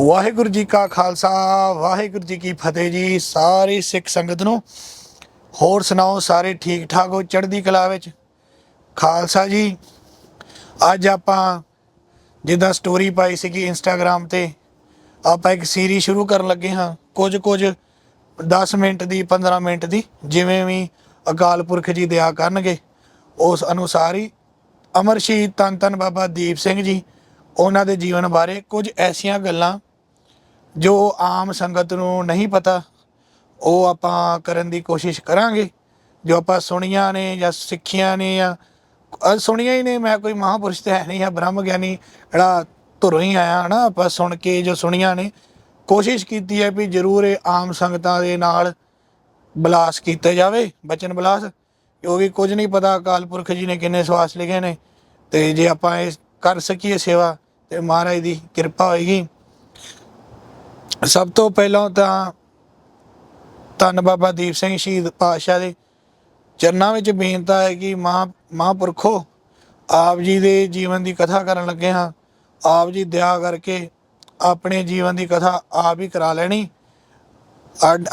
ਵਾਹਿਗੁਰੂ ਜੀ ਕਾ ਖਾਲਸਾ, ਵਾਹਿਗੁਰੂ ਜੀ ਕੀ ਫਤਿਹ ਜੀ। ਸਾਰੀ ਸਿੱਖ ਸੰਗਤ ਨੂੰ ਹੋਰ ਸੁਣਾਓ, ਸਾਰੇ ਠੀਕ ਠਾਕ ਹੋ ਚੜ੍ਹਦੀ ਕਲਾ ਵਿੱਚ? ਖਾਲਸਾ ਜੀ, ਅੱਜ ਆਪਾਂ ਜਿੱਦਾਂ ਸਟੋਰੀ ਪਾਈ ਸੀਗੀ ਇੰਸਟਾਗ੍ਰam ਤੇ, ਆਪਾਂ ਇੱਕ ਸੀਰੀਜ਼ ਸ਼ੁਰੂ ਕਰਨ ਲੱਗੇ ਹਾਂ। ਕੁਝ ਕੁਝ 10 ਮਿੰਟ ਦੀ 15 ਮਿੰਟ ਦੀ, ਜਿਵੇਂ ਵੀ ਅਕਾਲ ਪੁਰਖ ਜੀ ਦਇਆ ਕਰਨਗੇ, ਉਸ ਅਨੁਸਾਰ ਹੀ ਅਮਰ ਸ਼ਹੀਦ ਧੰਨ ਧੰਨ ਬਾਬਾ ਦੀਪ ਸਿੰਘ ਜੀ, ਉਹਨਾਂ ਦੇ ਜੀਵਨ ਬਾਰੇ ਕੁਝ ਐਸੀਆਂ ਗੱਲਾਂ ਜੋ ਆਮ ਸੰਗਤ ਨੂੰ ਨਹੀਂ ਪਤਾ, ਉਹ ਆਪਾਂ ਕਰਨ ਦੀ ਕੋਸ਼ਿਸ਼ ਕਰਾਂਗੇ। ਜੋ ਆਪਾਂ ਸੁਣੀਆਂ ਨੇ ਜਾਂ ਸਿੱਖੀਆਂ ਨੇ ਜਾਂ ਸੁਣੀਆਂ ਹੀ ਨੇ, ਮੈਂ ਕੋਈ ਮਹਾਪੁਰਸ਼ ਤੇ ਹੈ ਨਹੀਂ ਆ ਬ੍ਰਹਮ ਗਿਆਨੀ ਜਿਹੜਾ ਧੁਰੋਂ ਹੀ ਆਇਆ ਹਨਾ, ਆਪਾਂ ਸੁਣ ਕੇ ਜੋ ਸੁਣੀਆਂ ਨੇ, ਕੋਸ਼ਿਸ਼ ਕੀਤੀ ਹੈ ਵੀ ਜ਼ਰੂਰ ਇਹ ਆਮ ਸੰਗਤਾਂ ਦੇ ਨਾਲ ਬਲਾਸ ਕੀਤਾ ਜਾਵੇ, ਬਚਨ ਬਲਾਸ। ਕਿਉਂਕਿ ਕੁਝ ਨਹੀਂ ਪਤਾ, ਅਕਾਲ ਪੁਰਖ ਜੀ ਨੇ ਕਿੰਨੇ ਸਵਾਸ ਲਿਖੇ ਨੇ, ਤੇ ਜੇ ਆਪਾਂ ਇਹ ਕਰ ਸਕੀਏ ਸੇਵਾ, ਤੇ ਮਹਾਰਾਜ ਦੀ ਕਿਰਪਾ ਹੋਏਗੀ। ਸਭ ਤੋਂ ਪਹਿਲਾਂ ਤਾਂ ਧੰਨ ਬਾਬਾ ਦੀਪ ਸਿੰਘ ਸ਼ਹੀਦ ਪਾਤਸ਼ਾਹ ਦੇ ਚਰਨਾਂ ਵਿੱਚ ਬੇਨਤੀ ਹੈ ਕਿ ਮਹਾ ਮਹਾਂਪੁਰਖੋ, ਆਪ ਜੀ ਦੇ ਜੀਵਨ ਦੀ ਕਥਾ ਕਰਨ ਲੱਗੇ ਹਾਂ। ਆਪ ਜੀ ਦਇਆ ਕਰਕੇ ਆਪਣੇ ਜੀਵਨ ਦੀ ਕਥਾ ਆਪ ਹੀ ਕਰਾ ਲੈਣੀ।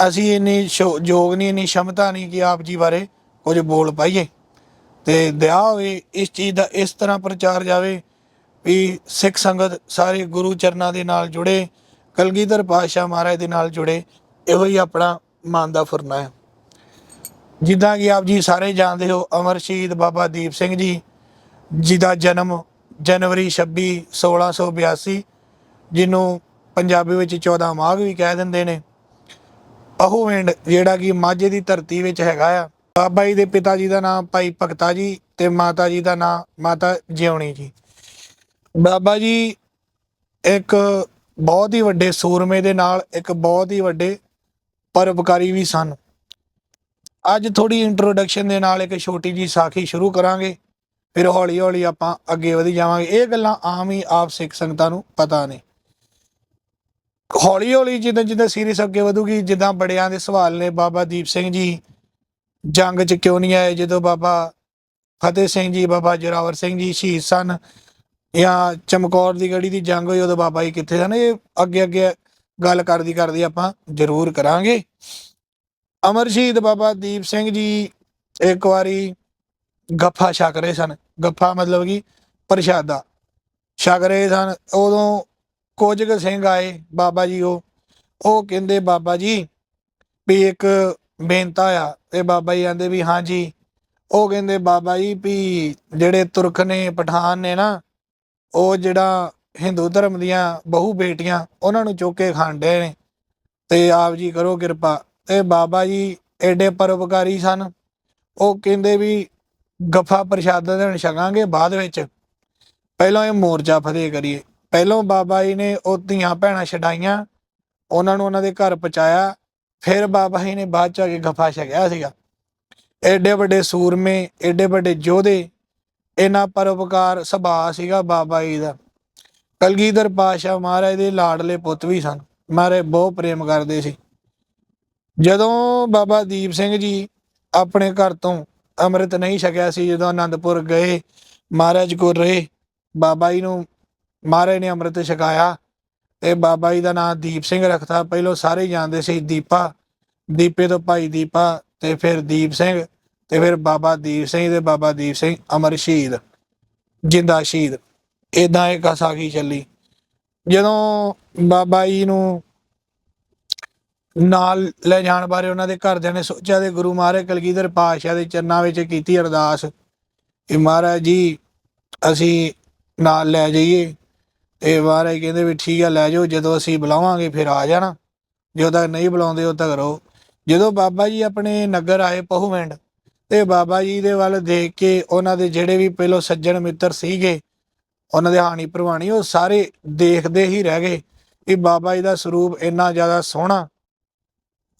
ਅਸੀਂ ਇੰਨੀ ਸ਼ੋ- ਯੋਗ ਨਹੀਂ, ਇੰਨੀ ਸ਼ਮਤਾ ਨਹੀਂ ਕਿ ਆਪ ਜੀ ਬਾਰੇ ਕੁਝ ਬੋਲ ਪਾਈਏ। ਤੇ ਦਇਆ ਹੋਵੇ, ਇਸ ਚੀਜ਼ ਦਾ ਇਸ ਤਰ੍ਹਾਂ ਪ੍ਰਚਾਰ ਜਾਵੇ ਵੀ ਸਿੱਖ ਸੰਗਤ ਸਾਰੇ ਗੁਰੂ ਚਰਨਾਂ ਦੇ ਨਾਲ ਜੁੜੇ ਕਲਗੀਧਰ ਪਾਤਸ਼ਾਹ ਮਹਾਰਾਜ ਦੇ ਨਾਲ ਜੁੜੇ, ਇਹੋ ਹੀ ਆਪਣਾ ਮਨ ਦਾ ਫੁਰਨਾ ਹੈ। ਜਿੱਦਾਂ ਕਿ ਆਪ ਜੀ ਸਾਰੇ ਜਾਣਦੇ ਹੋ, ਅਮਰ ਸ਼ਹੀਦ ਬਾਬਾ ਦੀਪ ਸਿੰਘ ਜੀ, ਜਿਹਦਾ ਜਨਮ ਜਨਵਰੀ 26 1682 ਜਿਹਨੂੰ ਪੰਜਾਬੀ ਵਿੱਚ 14 ਮਾਘ ਵੀ ਕਹਿ ਦਿੰਦੇ ਨੇ। ਅਹੋਵਿੰਡ ਜਿਹੜਾ ਕਿ ਮਾਝੇ ਦੀ ਧਰਤੀ ਵਿੱਚ ਹੈਗਾ ਆ। ਬਾਬਾ ਜੀ ਦੇ ਪਿਤਾ ਜੀ ਦਾ ਨਾਮ ਭਾਈ ਭਗਤਾ ਜੀ ਤੇ ਮਾਤਾ ਜੀ ਦਾ ਨਾਮ ਮਾਤਾ ਜਿਉਣੀ ਜੀ। ਬਾਬਾ ਜੀ ਇੱਕ ਬਹੁਤ ਹੀ ਵੱਡੇ ਸੂਰਮੇ ਦੇ ਨਾਲ ਇੱਕ ਬਹੁਤ ਹੀ ਵੱਡੇ ਪਰਉਪਕਾਰੀ ਵੀ ਸਨ। ਅੱਜ ਥੋੜੀ ਇੰਟਰੋਡਕਸ਼ਨ ਦੇ ਨਾਲ ਇੱਕ ਛੋਟੀ ਜੀ ਸਾਖੀ ਸ਼ੁਰੂ ਕਰਾਂਗੇ, ਫਿਰ ਹੌਲੀ ਹੌਲੀ ਆਪਾਂ ਅੱਗੇ ਵਧੀ ਜਾਵਾਂਗੇ। ਇਹ ਗੱਲਾਂ ਆਮ ਹੀ ਆਪ ਸਿੱਖ ਸੰਗਤਾਂ ਨੂੰ ਪਤਾ ਨੇ। ਹੌਲੀ ਹੌਲੀ ਜਿੱਦਾਂ ਜਿੱਦਾਂ ਸੀਰੀਜ਼ ਅੱਗੇ ਵਧੂਗੀ, ਜਿੱਦਾਂ ਬੜਿਆਂ ਦੇ ਸਵਾਲ ਨੇ, ਬਾਬਾ ਦੀਪ ਸਿੰਘ ਜੀ ਜੰਗ 'ਚ ਕਿਉਂ ਨਹੀਂ ਆਏ? ਜਦੋਂ ਬਾਬਾ ਫਤਿਹ ਸਿੰਘ ਜੀ, ਬਾਬਾ ਜੋਰਾਵਰ ਸਿੰਘ ਜੀ ਸ਼ਹੀਦ ਸਨ ਜਾਂ ਚਮਕੌਰ ਦੀ ਗੜੀ ਦੀ ਜੰਗ ਹੋਈ, ਉਦੋਂ ਬਾਬਾ ਜੀ ਕਿੱਥੇ ਸਨ? ਇਹ ਅੱਗੇ ਅੱਗੇ ਗੱਲ ਕਰਦੀ ਕਰਦੀ ਆਪਾਂ ਜ਼ਰੂਰ ਕਰਾਂਗੇ। ਅਮਰ ਸ਼ਹੀਦ ਬਾਬਾ ਦੀਪ ਸਿੰਘ ਜੀ ਇੱਕ ਵਾਰੀ ਗੱਫਾ ਛਕ ਰਹੇ ਸਨ। ਗੱਫਾ ਮਤਲਬ ਕਿ ਪ੍ਰਸ਼ਾਦਾ ਛਕ ਰਹੇ ਸਨ। ਉਦੋਂ ਕੁਝ ਕੁ ਸਿੰਘ ਆਏ ਬਾਬਾ ਜੀ ਉਹ। ਉਹ ਕਹਿੰਦੇ ਬਾਬਾ ਜੀ ਵੀ ਇੱਕ ਬੇਨਤਾ ਆ। ਤੇ ਬਾਬਾ ਜੀ ਕਹਿੰਦੇ ਵੀ ਹਾਂ ਜੀ ਉਹ ਕਹਿੰਦੇ ਬਾਬਾ ਜੀ ਵੀ ਜਿਹੜੇ ਤੁਰਖ ਨੇ, ਪਠਾਨ ਨੇ ਨਾ ਉਹ ਜਿਹੜਾ ਹਿੰਦੂ ਧਰਮ ਦੀਆਂ ਬਹੁ ਬੇਟੀਆਂ ਉਹਨਾਂ ਨੂੰ ਚੁੱਕ ਕੇ ਖਾਂਦੇ ਨੇ ਤੇ ਆਪ ਜੀ ਕਰੋ ਕਿਰਪਾ। ਤੇ ਬਾਬਾ ਜੀ ਐਡੇ ਪਰਉਪਕਾਰੀ ਸਨ। ਉਹ ਕਹਿੰਦੇ ਵੀ ਗੱਫਾ ਪ੍ਰਸ਼ਾਦਾ ਦੇਣ ਛਕਾਂਗੇ ਬਾਅਦ ਵਿੱਚ। ਪਹਿਲਾਂ ਇਹ ਮੋਰਚਾ ਫਤਿਹ ਕਰੀਏ। ਪਹਿਲਾਂ ਬਾਬਾ ਜੀ ਨੇ ਉਹ ਧੀਆਂ ਭੈਣਾਂ ਛਡਾਈਆਂ, ਉਹਨਾਂ ਨੂੰ ਉਹਨਾਂ ਦੇ ਘਰ ਪਹੁੰਚਾਇਆ। ਫਿਰ ਬਾਬਾ ਜੀ ਨੇ ਬਾਅਦ ਚ ਆ ਕੇ ਗੱਫਾ ਛਕਿਆ ਸੀਗਾ। ਐਡੇ ਵੱਡੇ ਸੂਰਮੇ ਐਡੇ ਵੱਡੇ ਯੋਧੇ ਇਹਨਾਂ ਪਰਉਪਕਾਰ ਸੁਭਾਅ ਸੀਗਾ ਬਾਬਾ ਜੀ ਦਾ। ਕਲਗੀਧਰ ਪਾਸ਼ਾ ਮਹਾਰਾਜ ਦੇ ਲਾਡਲੇ ਪੁੱਤ ਵੀ ਸਨ। ਮਹਾਰਾਜ ਬਹੁਤ ਪ੍ਰੇਮ ਕਰਦੇ ਸੀ। ਜਦੋਂ ਬਾਬਾ ਦੀਪ ਸਿੰਘ ਜੀ ਆਪਣੇ ਘਰ ਤੋਂ ਅੰਮ੍ਰਿਤ ਨਹੀਂ ਛਕਿਆ ਸੀ, ਜਦੋਂ ਆਨੰਦਪੁਰ ਗਏ, ਮਹਾਰਾਜ ਕੋਲ ਰਹੇ, ਬਾਬਾ ਜੀ ਨੂੰ ਮਹਾਰਾਜ ਨੇ ਅੰਮ੍ਰਿਤ ਛਕਾਇਆ ਤੇ ਬਾਬਾ ਜੀ ਦਾ ਨਾਮ ਦੀਪ ਸਿੰਘ ਰੱਖਤਾ। ਪਹਿਲਾਂ ਸਾਰੇ ਹੀ ਜਾਣਦੇ ਸੀ, ਦੀਪਾ, ਦੀਪੇ ਤੋਂ ਭਾਈ ਦੀਪਾ ਤੇ ਫਿਰ ਦੀਪ ਸਿੰਘ। ਤੇ ਫਿਰ ਬਾਬਾ ਦੀਪ ਸਿੰਘ ਤੇ ਬਾਬਾ ਦੀਪ ਸਿੰਘ ਅਮਰ ਸ਼ਹੀਦ, ਜਿੰਦਾ ਸ਼ਹੀਦ ਇਦਾਂ ਇੱਕ ਸਾਖੀ ਚੱਲੀ। ਜਦੋਂ ਬਾਬਾ ਜੀ ਨੂੰ ਨਾਲ ਲੈ ਜਾਣ ਬਾਰੇ ਉਹਨਾਂ ਦੇ ਘਰਦਿਆਂ ਨੇ ਸੋਚਿਆ ਤੇ ਗੁਰੂ ਮਹਾਰਾਜ ਕਲਗੀਧਰ ਪਾਤਸ਼ਾਹ ਦੇ ਚਰਨਾਂ ਵਿੱਚ ਕੀਤੀ ਅਰਦਾਸ ਕਿ ਮਹਾਰਾਜ ਜੀ, ਅਸੀਂ ਨਾਲ ਲੈ ਜਾਈਏ। ਤੇ ਮਹਾਰਾਜ ਕਹਿੰਦੇ ਵੀ ਠੀਕ ਆ, ਲੈ ਜਾਓ, ਜਦੋਂ ਅਸੀਂ ਬੁਲਾਵਾਂਗੇ ਫਿਰ ਆ ਜਾਣਾ। ਜਦੋਂ ਤੱਕ ਨਹੀਂ ਬੁਲਾਉਂਦੇ, ਉਦੋਂ ਤੱਕ ਰਹੋ। ਜਦੋਂ ਬਾਬਾ ਜੀ ਆਪਣੇ ਨਗਰ ਆਏ ਪਹੂਵਿੰਡ ਤੇ ਬਾਬਾ ਜੀ ਦੇ ਵੱਲ ਦੇਖ ਕੇ ਉਹਨਾਂ ਦੇ ਜਿਹੜੇ ਵੀ ਪਹਿਲੋਂ ਸੱਜਣ ਮਿੱਤਰ ਸੀਗੇ, ਉਹਨਾਂ ਦੇ ਹਾਣੀ ਪ੍ਰਵਾਣੀ ਉਹ ਸਾਰੇ ਦੇਖਦੇ ਹੀ ਰਹਿ ਗਏ ਕਿ ਬਾਬਾ ਜੀ ਦਾ ਸਰੂਪ ਇੰਨਾ ਜ਼ਿਆਦਾ ਸੋਹਣਾ।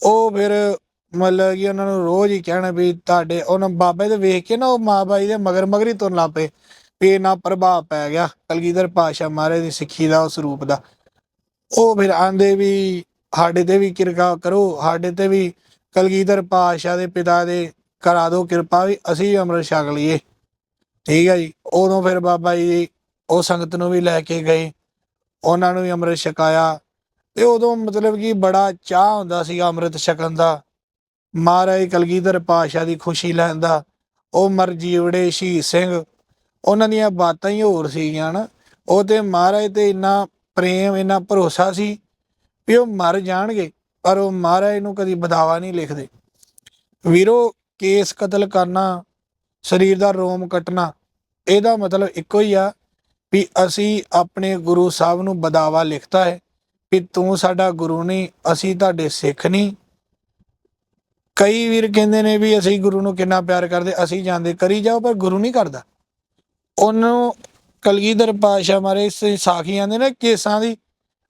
ਉਹ ਫਿਰ ਮਤਲਬ ਕਿ ਉਹਨਾਂ ਨੂੰ ਰੋਜ਼ ਹੀ ਕਹਿਣਾ ਵੀ ਤੁਹਾਡੇ ਉਹਨਾਂ ਬਾਬੇ ਦੇ ਵੇਖ ਕੇ ਨਾ ਉਹ ਮਾਂ ਬਾਈ ਦੇ ਮਗਰ ਮਗਰ ਹੀ ਤੁਰਨ ਲੱਗ ਪਏ ਵੀ ਇੰਨਾ ਪ੍ਰਭਾਵ ਪੈ ਗਿਆ ਕਲਗੀਧਰ ਪਾਸ਼ਾ ਮਹਾਰਾਜ ਦੀ ਸਿੱਖੀ ਦਾ ਉਸ ਰੂਪ ਦਾ। ਉਹ ਫਿਰ ਆਂਦੇ ਵੀ ਸਾਡੇ ਤੇ ਵੀ ਕਿਰਪਾ ਕਰੋ, ਸਾਡੇ ਤੇ ਵੀ ਕਲਗੀਧਰ ਪਾਸ਼ਾ ਦੇ ਪਿਤਾ ਦੇ ਕਰਾ ਦਿਓ ਕਿਰਪਾ ਵੀ, ਅਸੀਂ ਵੀ ਅੰਮ੍ਰਿਤ ਛਕ ਲਈਏ। ਠੀਕ ਹੈ ਜੀ? ਉਦੋਂ ਫਿਰ ਬਾਬਾ ਜੀ ਉਹ ਸੰਗਤ ਨੂੰ ਵੀ ਲੈ ਕੇ ਗਏ। ਉਹਨਾਂ ਨੂੰ ਵੀ ਅੰਮ੍ਰਿਤ ਛਕਾਇਆ। ਤੇ ਉਦੋਂ ਮਤਲਬ ਕਿ ਬੜਾ ਚਾਹ ਹੁੰਦਾ ਸੀ ਅੰਮ੍ਰਿਤ ਛਕਣ ਦਾ। ਮਹਾਰਾਜ ਕਲਗੀਧਰ ਪਾਤਸ਼ਾਹ ਦੀ ਖੁਸ਼ੀ ਲੈਣ ਦਾ। ਉਹ ਮਰ ਜੀਵੜੇ ਸ਼ਹੀਦ ਸਿੰਘ। ਉਹਨਾਂ ਦੀਆਂ ਬਾਤਾਂ ਹੀ ਹੋਰ ਸੀਗੀਆਂ ਨਾ। ਉਹ ਤੇ ਮਹਾਰਾਜ ਤੇ ਇੰਨਾ ਪ੍ਰੇਮ, ਇੰਨਾ ਭਰੋਸਾ ਸੀ ਵੀ ਉਹ ਮਰ ਜਾਣਗੇ। ਪਰ ਉਹ ਮਹਾਰਾਜ ਨੂੰ ਕਦੀ ਬਦਾਵਾ ਨਹੀਂ ਲਿਖਦੇ। ਵੀਰੋ ਕੇਸ ਕਤਲ ਕਰਨਾ, ਸਰੀਰ ਦਾ ਰੋਮ ਕੱਟਣਾ, ਇਹਦਾ ਮਤਲਬ ਇੱਕੋ ਹੀ ਆ ਵੀ ਅਸੀਂ ਆਪਣੇ ਗੁਰੂ ਸਾਹਿਬ ਨੂੰ ਬਦਾਵਾ ਲਿਖਤਾ ਹੈ ਵੀ ਤੂੰ ਸਾਡਾ ਗੁਰੂ ਨਹੀਂ, ਅਸੀਂ ਤੁਹਾਡੇ ਸਿੱਖ ਨਹੀਂ। ਕਈ ਵੀਰ ਕਹਿੰਦੇ ਨੇ ਵੀ ਅਸੀਂ ਗੁਰੂ ਨੂੰ ਕਿੰਨਾ ਪਿਆਰ ਕਰਦੇ, ਅਸੀਂ ਜਾਂਦੇ, ਕਰੀ ਜਾਓ ਪਰ ਗੁਰੂ ਨਹੀਂ ਕਰਦਾ। ਉਹਨੂੰ ਕਲਗੀਧਰ ਪਾਸ਼ਾ ਮਾਰੇ ਸਾਖੀ ਆਂਦੇ ਨੇ, ਕੇਸਾਂ ਦੀ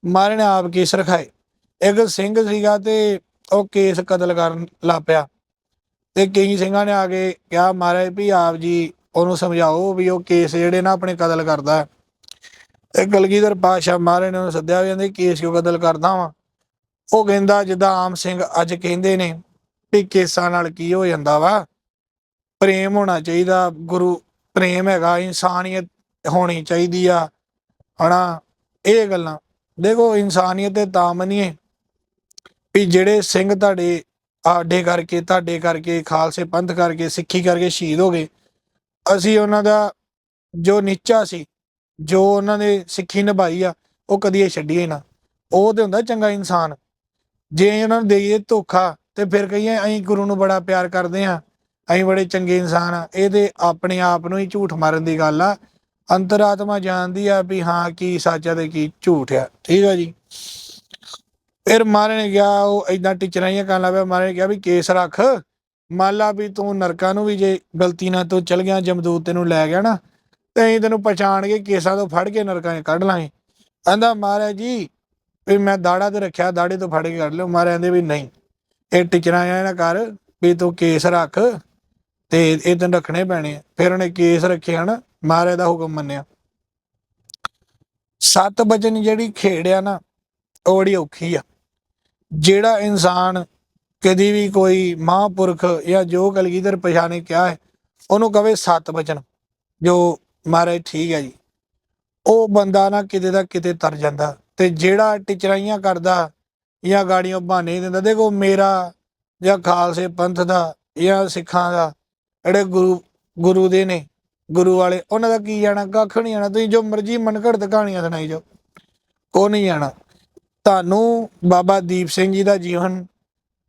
ਮਾਰੇ ਨੇ ਆਪ ਕੇਸ ਰਖਾਏ ਇੱਕ ਸਿੰਘ ਸੀਗਾ ਤੇ ਉਹ ਕੇਸ ਕਤਲ ਕਰਨ ਲੱਗ ਪਿਆ। ਤੇ ਕਈ ਸਿੰਘਾਂ ਨੇ ਆ ਕੇ ਕਿਹਾ, ਮਹਾਰਾਜ ਵੀ ਆਪ ਜੀ ਉਹਨੂੰ ਸਮਝਾਓ ਵੀ ਉਹ ਕੇਸ ਜਿਹੜੇ ਨਾ ਆਪਣੇ ਕਤਲ ਕਰਦਾ ਹੈ। ਤੇ ਕਲਗੀਧਰ ਪਾਸ਼ਾ ਮਹਾਰਾਜ ਨੇ ਉਹਨੂੰ ਸੱਦਿਆ ਵੀ ਕਹਿੰਦੇ, ਕੇਸ ਕਿਉਂ ਕਤਲ ਕਰਦਾ ਵਾ ਉਹ ਕਹਿੰਦਾ, ਜਿੱਦਾਂ ਆਮ ਸਿੰਘ ਅੱਜ ਕਹਿੰਦੇ ਨੇ ਵੀ ਕੇਸਾਂ ਨਾਲ ਕੀ ਹੋ ਜਾਂਦਾ ਵਾ, ਪ੍ਰੇਮ ਹੋਣਾ ਚਾਹੀਦਾ, ਗੁਰੂ ਪ੍ਰੇਮ ਹੈਗਾ, ਇਨਸਾਨੀਅਤ ਹੋਣੀ ਚਾਹੀਦੀ ਆ, ਹਨਾ, ਇਹ ਗੱਲਾਂ ਦੇਖੋ, ਇਨਸਾਨੀਅਤ ਤੇ ਤਾਂ ਮੰਨੀਏ ਵੀ ਜਿਹੜੇ ਸਿੰਘ ਤੁਹਾਡੇ ਆਡੇ ਕਰਕੇ, ਤੁਹਾਡੇ ਕਰਕੇ, ਖਾਲਸੇ ਪੰਥ ਕਰਕੇ, ਸਿੱਖੀ ਕਰਕੇ ਸ਼ਹੀਦ ਹੋ ਗਏ। ਅਸੀਂ ਉਹਨਾਂ ਦਾ ਜੋ ਨੀਚਾ ਸੀ, ਜੋ ਉਹਨਾਂ ਨੇ ਸਿੱਖੀ ਨਿਭਾਈ ਆ, ਉਹ ਕਦੀ ਇਹ ਛੱਡੀਏ ਨਾ। ਉਹ ਤੇ ਹੁੰਦਾ ਚੰਗਾ ਇਨਸਾਨ। ਜੇ ਉਹਨਾਂ ਨੂੰ ਦੇਈਏ ਧੋਖਾ, ਤੇ ਫਿਰ ਕਹੀਏ ਅਸੀਂ ਗੁਰੂ ਨੂੰ ਬੜਾ ਪਿਆਰ ਕਰਦੇ ਆ ਅਸੀਂ ਬੜੇ ਚੰਗੇ ਇਨਸਾਨ ਆ ਇਹ ਤੇ ਆਪਣੇ ਆਪ ਨੂੰ ਹੀ ਝੂਠ ਮਾਰਨ ਦੀ ਗੱਲ ਆ। ਅੰਤਰਾਤਮਾ ਜਾਣਦੀ ਆ ਵੀ ਹਾਂ, ਕੀ ਸੱਚ ਆ ਤੇ ਕੀ ਝੂਠ ਆ। ਠੀਕ ਆ ਜੀ? ਫਿਰ ਮਾਰੇ ਨੇ ਕਿਹਾ, ਉਹ ਇਦਾਂ ਟਿਚਰਾਈਆਂ ਕਰਨ ਲੱਗਾ ਮਾਰੇ ਨੇ ਕਿਹਾ ਵੀ ਕੇਸ ਰੱਖ। ਮੰਨ ਲਾ ਵੀ ਤੂੰ ਨਰਕਾਂ ਨੂੰ ਵੀ ਜੇ ਗਲਤੀ ਨਾਲ ਤੂੰ ਚਲ ਗਿਆ, ਜਮਦੂਤ ਤੈਨੂੰ ਲੈ ਗਿਆ ਨਾ, ਤੇ ਅਸੀਂ ਤੈਨੂੰ ਪਛਾਣ ਕੇ ਕੇਸਾਂ ਤੋਂ ਫੜ ਕੇ ਨਰਕਾਂ 'ਚ ਕੱਢ ਲਾਂਗੇ। ਕਹਿੰਦਾ, ਮਹਾਰਾਜ ਜੀ, ਵੀ ਮੈਂ ਦਾੜਾ ਤੇ ਰੱਖਿਆ, ਦਾੜੇ ਤੋਂ ਫੜ ਕੇ ਕੱਢ ਲਿਓ। ਮਹਾਰਾਜ ਕਹਿੰਦੇ ਵੀ ਨਹੀਂ, ਇਹ ਟਿਚਰਾਈਆਂ ਨਾ ਕਰ ਵੀ ਤੂੰ ਕੇਸ ਰੱਖ ਤੇ ਇਹ ਤੈਨੂੰ ਰੱਖਣੇ ਪੈਣੇ ਆ। ਫਿਰ ਉਹਨੇ ਕੇਸ ਰੱਖੇ ਹਨ, ਮਹਾਰਾਜ ਦਾ ਹੁਕਮ ਮੰਨਿਆ। ਸੱਤ ਬਚਨ ਜਿਹੜੀ ਖੇੜਿਆ ਨਾ, ਉਹ ਬੜੀ ਔਖੀ ਆ। ਜਿਹੜਾ ਇਨਸਾਨ ਕਦੀ ਵੀ ਕੋਈ ਮਹਾਂਪੁਰਖ ਜਾਂ ਜੋ ਕਲਗੀਧਰ ਪਛਾਣੇ ਕਿਹਾ ਹੈ, ਉਹਨੂੰ ਕਵੇ ਸੱਤ ਬਚਨ, ਜੋ ਮਹਾਰਾਜ ਠੀਕ ਹੈ ਜੀ। ਉਹ ਬੰਦਾ ਨਾ ਕਿਤੇ ਦਾ ਕਿਤੇ ਤਰ ਜਾਂਦਾ ਤੇ ਜਿਹੜਾ ਟਿਚਰਾਈਆਂ ਕਰਦਾ ਜਾਂ ਗਾੜੀਆਂ ਬਹਾਨੇ ਦਿੰਦਾ, ਦੇਖੋ ਮੇਰਾ ਜਾਂ ਖਾਲਸੇ ਪੰਥ ਦਾ ਜਾਂ ਸਿੱਖਾਂ ਦਾ, ਜਿਹੜੇ ਗੁਰੂ ਗੁਰੂ ਦੇ ਨੇ, ਗੁਰੂ ਵਾਲੇ, ਉਹਨਾਂ ਦਾ ਕੀ ਜਾਣਾ, ਕੱਖ ਨਹੀਂ ਜਾਣਾ, ਤੁਸੀਂ ਜੋ ਮਰਜ਼ੀ ਮਨਘੜਤ ਕਹਾਣੀਆਂ ਸੁਣਾਈ ਜਾਓ ਕੋ ਨਹੀਂ ਜਾਣਾ। ਤੁਹਾਨੂੰ ਬਾਬਾ ਦੀਪ ਸਿੰਘ ਜੀ ਦਾ ਜੀਵਨ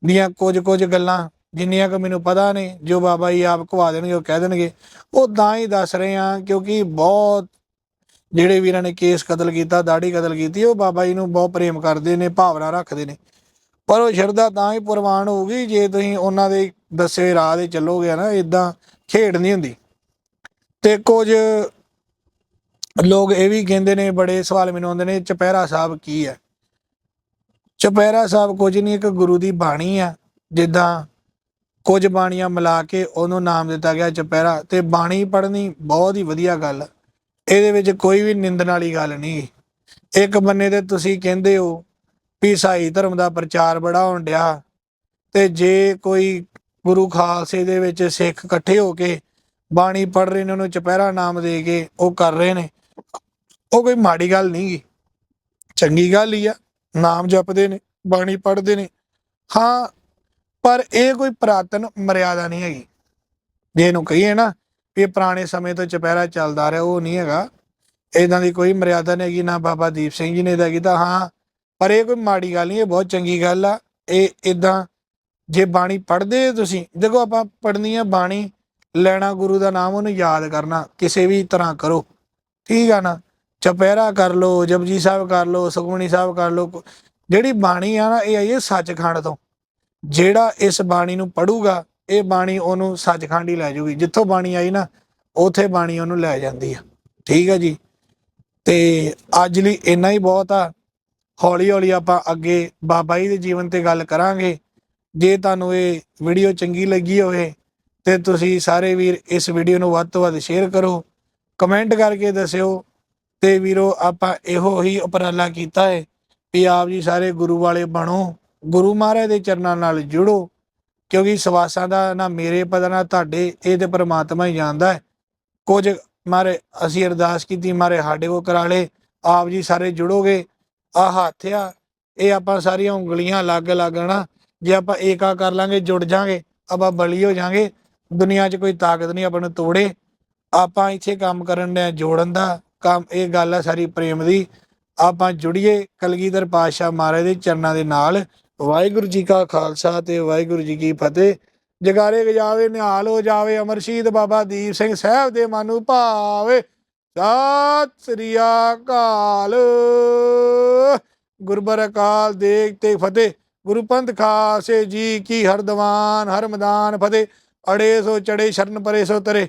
ਦੀਆਂ ਕੁਝ ਕੁਝ ਗੱਲਾਂ ਜਿੰਨੀਆਂ ਕਿ ਮੈਨੂੰ ਪਤਾ ਨੇ, ਜੋ ਬਾਬਾ ਜੀ ਆਪ ਕਵਾ ਦੇਣਗੇ, ਉਹ ਕਹਿ ਦੇਣਗੇ। ਉਹ ਤਾਂ ਹੀ ਦੱਸ ਰਹੇ ਹਾਂ ਕਿਉਂਕਿ ਬਹੁਤ ਜਿਹੜੇ ਵੀਰਾਂ ਨੇ ਕੇਸ ਕਤਲ ਕੀਤਾ ਦਾੜੀ ਕਤਲ ਕੀਤੀ, ਉਹ ਬਾਬਾ ਜੀ ਨੂੰ ਬਹੁਤ ਪ੍ਰੇਮ ਕਰਦੇ ਨੇ, ਭਾਵਨਾ ਰੱਖਦੇ ਨੇ। ਪਰ ਉਹ ਸ਼ਰਧਾ ਤਾਂ ਹੀ ਪ੍ਰਵਾਨ ਹੋਊਗੀ ਜੇ ਤੁਸੀਂ ਉਹਨਾਂ ਦੇ ਦੱਸੇ ਰਾਹ ਦੇ ਚੱਲੋਗੇ ਨਾ ਇਦਾਂ ਖੇਡ ਨਹੀਂ ਹੁੰਦੀ। ਤੇ ਕੁਝ ਲੋਕ ਇਹ ਵੀ ਕਹਿੰਦੇ ਨੇ, ਬੜੇ ਸਵਾਲ ਮੈਨੂੰ ਆਉਂਦੇ ਨੇ, ਚਪਹਿਰਾ ਸਾਹਿਬ ਕੀ ਹੈ? ਚਪਹਿਰਾ ਸਾਹਿਬ ਕੁਝ ਨਹੀਂ, ਇੱਕ ਗੁਰੂ ਦੀ ਬਾਣੀ ਆ, ਜਿੱਦਾਂ ਕੁਝ ਬਾਣੀਆਂ ਮਿਲਾ ਕੇ ਉਹਨੂੰ ਨਾਮ ਦਿੱਤਾ ਗਿਆ ਚਪਹਿਰਾ, ਤੇ ਬਾਣੀ ਪੜ੍ਹਨੀ ਬਹੁਤ ਹੀ ਵਧੀਆ ਗੱਲ ਇਹਦੇ ਵਿੱਚ ਕੋਈ ਵੀ ਨਿੰਦਣ ਵਾਲੀ ਗੱਲ ਨਹੀਂ। ਇੱਕ ਬੰਨੇ ਤੇ ਤੁਸੀਂ ਕਹਿੰਦੇ ਹੋ ਵੀ ਈਸਾਈ ਧਰਮ ਦਾ ਪ੍ਰਚਾਰ ਬੜਾ ਹੋਣ ਡਿਆ, ਤੇ ਜੇ ਕੋਈ ਗੁਰੂ ਖਾਲਸੇ ਦੇ ਵਿੱਚ ਸਿੱਖ ਇਕੱਠੇ ਹੋ ਕੇ ਬਾਣੀ ਪੜ੍ਹ ਰਹੇ ਨੇ, ਉਹਨੂੰ ਚਪਹਿਰਾ ਨਾਮ ਦੇ ਕੇ ਉਹ ਕਰ ਰਹੇ ਨੇ, ਉਹ ਕੋਈ ਮਾੜੀ ਗੱਲ ਨਹੀਂ ਗੀ। ਚੰਗੀ ਗੱਲ ਹੀ ਆ। ਨਾਮ ਜਪਦੇ ਨੇ, ਬਾਣੀ ਪੜ੍ਹਦੇ ਨੇ। ਹਾਂ, ਪਰ ਇਹ ਕੋਈ ਪ੍ਰਾਤਨ ਮਰਿਆਦਾ ਨਹੀਂ ਹੈਗੀ। ਜੇ ਇਹਨੂੰ ਕਹੀਏ ਨਾ ਵੀ ਇਹ ਪੁਰਾਣੇ ਸਮੇਂ ਤੋਂ ਚਪਹਿਰਾ ਚੱਲਦਾ ਰਿਹਾ, ਉਹ ਨਹੀਂ ਹੈਗਾ। ਇਦਾਂ ਦੀ ਕੋਈ ਮਰਿਆਦਾ ਨਹੀਂ ਹੈਗੀ, ਨਾ ਬਾਬਾ ਦੀਪ ਸਿੰਘ ਜੀ ਨੇ ਦਾ ਕੀਤਾ। ਹਾਂ, ਪਰ ਇਹ ਕੋਈ ਮਾੜੀ ਗੱਲ ਨਹੀਂ, ਇਹ ਬਹੁਤ ਚੰਗੀ ਗੱਲ ਆ। ਇਹ ਇਦਾਂ ਜੇ ਬਾਣੀ ਪੜ੍ਹਦੇ ਤੁਸੀਂ, ਦੇਖੋ ਆਪਾਂ ਪੜ੍ਹਨੀ ਆ ਬਾਣੀ, ਲੈਣਾ ਗੁਰੂ ਦਾ ਨਾਮ, ਉਹਨੂੰ ਯਾਦ ਕਰਨਾ, ਕਿਸੇ ਵੀ ਤਰ੍ਹਾਂ ਕਰੋ। ਠੀਕ ਆ ਨਾ? ਚਪਹਿਰਾ ਕਰ ਲਓ, ਜਪਜੀ ਸਾਹਿਬ ਕਰ ਲਓ ਸੁਖਮਣੀ ਸਾਹਿਬ ਕਰ ਲਓ ਜਿਹੜੀ ਬਾਣੀ ਆ ਨਾ, ਇਹ ਆਈ ਹੈ ਸੱਚਖੰਡ ਤੋਂ। ਜਿਹੜਾ ਇਸ ਬਾਣੀ ਨੂੰ ਪੜੂਗਾ, ਇਹ ਬਾਣੀ ਉਹਨੂੰ ਸੱਚਖੰਡ ਹੀ ਲੈ ਜਾਊਗੀ ਜਿੱਥੋਂ ਬਾਣੀ ਆਈ ਨਾ, ਉਥੇ ਬਾਣੀ ਉਹਨੂੰ ਲੈ ਜਾਂਦੀ ਆ। ਠੀਕ ਹੈ ਜੀ? ਤੇ ਅੱਜ ਲਈ ਇੰਨਾ ਹੀ ਬਹੁਤ ਆ। ਹੌਲੀ ਹੌਲੀ ਆਪਾਂ ਅੱਗੇ ਬਾਬਾ ਜੀ ਦੇ ਜੀਵਨ ਤੇ ਗੱਲ ਕਰਾਂਗੇ। ਜੇ ਤੁਹਾਨੂੰ ਇਹ ਵੀਡੀਓ ਚੰਗੀ ਲੱਗੀ ਹੋਵੇ, ਤੇ ਤੁਸੀਂ ਸਾਰੇ ਵੀਰ ਇਸ ਵੀਡੀਓ ਨੂੰ ਵੱਧ ਤੋਂ ਵੱਧ ਸ਼ੇਅਰ ਕਰੋ। ਕਮੈਂਟ ਕਰਕੇ ਦੱਸਿਓ। ਤੇ ਵੀਰੋ, ਆਪਾਂ ਇਹੋ ਹੀ ਉਪਰਾਲਾ ਕੀਤਾ ਹੈ ਵੀ ਆਪ ਜੀ ਸਾਰੇ ਗੁਰੂ ਵਾਲੇ ਬਣੋ, ਗੁਰੂ ਮਹਾਰਾਜ ਦੇ ਚਰਨਾਂ ਨਾਲ ਜੁੜੋ, ਕਿਉਂਕਿ ਸਵਾਸਾਂ ਦਾ ਨਾ ਮੇਰੇ ਪਤਾ ਨਾ ਤੁਹਾਡੇ, ਇਹ ਤੇ ਪ੍ਰਮਾਤਮਾ ਹੀ ਜਾਣਦਾ ਹੈ ਕੁਝ ਮਾਰੇ, ਅਸੀਂ ਅਰਦਾਸ ਕੀਤੀ, ਮਾਰੇ ਸਾਡੇ ਕੋ ਕਰਾਲੇ ਆਪ ਜੀ ਸਾਰੇ ਜੁੜੋਗੇ। ਆ ਹੱਥ ਆ, ਇਹ ਆਪਾਂ ਸਾਰੀਆਂ ਉਂਗਲੀਆਂ ਅਲੱਗ ਅਲੱਗ ਨਾ ਜੇ ਆਪਾਂ ਏਕਾ ਕਰ ਲਾਂਗੇ, ਜੁੜ ਜਾਾਂਗੇ, ਆਪਾਂ ਬਲੀ ਹੋ ਜਾਾਂਗੇ, ਦੁਨੀਆ 'ਚ ਕੋਈ ਤਾਕਤ ਨਹੀਂ ਆਪਾਂ ਨੂੰ ਤੋੜੇ। ਆਪਾਂ ਇੱਥੇ ਕੰਮ ਕਰਨ ਦੇ ਜੋੜਨ ਦਾ ਕੰਮ, ਇਹ ਗੱਲ ਆ ਸਾਰੀ ਪ੍ਰੇਮ ਦੀ। ਆਪਾਂ ਜੁੜੀਏ ਕਲਗੀਧਰ ਪਾਤਸ਼ਾਹ ਮਹਾਰਾਜ ਦੇ ਚਰਨਾਂ ਦੇ ਨਾਲ। ਵਾਹਿਗੁਰੂ ਜੀ ਕਾ ਖਾਲਸਾ ਤੇ ਵਾਹਿਗੁਰੂ ਜੀ ਕੀ ਫਤਿਹ। ਜਗਾਰੇ ਗਜਾਵੇ, ਨਿਹਾਲ ਹੋ ਜਾਵੇ, ਅਮਰ ਬਾਬਾ ਦੀਪ ਸਿੰਘ ਸਾਹਿਬ ਦੇ ਮਨ ਨੂੰ ਭਾਵੇ। ਸਤਿ ਸ੍ਰੀ ਅਕਾਲ। ਗੁਰਬਰ ਅਕਾਲ ਦੇਖ ਤੇ ਫਤਿਹ। ਗੁਰੂ ਪੰਥ ਖਾਸੇ ਜੀ ਕੀ ਹਰਦਵਾਨ ਹਰ ਮੈਦਾਨ ਫਤਿਹ। ਅੜੇ ਸੋ ਚੜੇ, ਸ਼ਰਨ ਪਰੇ ਸੋ ਤਰੇ।